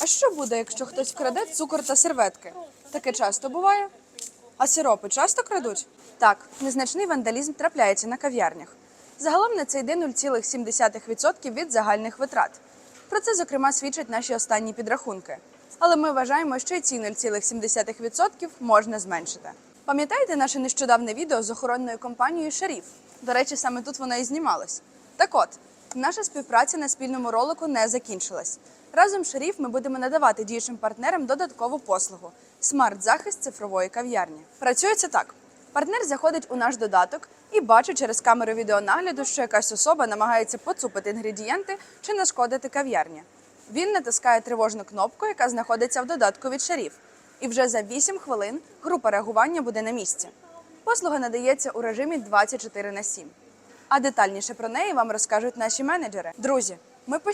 А що буде, якщо хтось вкраде цукор та серветки? Таке часто буває. А сиропи часто крадуть? Так, незначний вандалізм трапляється на кав'ярнях. Загалом на цей день 0,7% від загальних витрат. Про це, зокрема, свідчать наші останні підрахунки. Але ми вважаємо, що й ці 0,7% можна зменшити. Пам'ятаєте наше нещодавне відео з охоронною компанією Шаріф? До речі, саме тут вона і знімалась. Так от, наша співпраця на спільному ролику не закінчилась. Разом з Шаріф ми будемо надавати діючим партнерам додаткову послугу смарт-захист цифрової кав'ярні. Працює це так: партнер заходить у наш додаток і бачить через камеру відеонагляду, що якась особа намагається поцупити інгредієнти чи нашкодити кав'ярні. Він натискає тривожну кнопку, яка знаходиться в додатку від Шаріф. І вже за 8 хвилин група реагування буде на місці. Послуга надається у режимі 24 на 7. А детальніше про неї вам розкажуть наші менеджери. Друзі, ми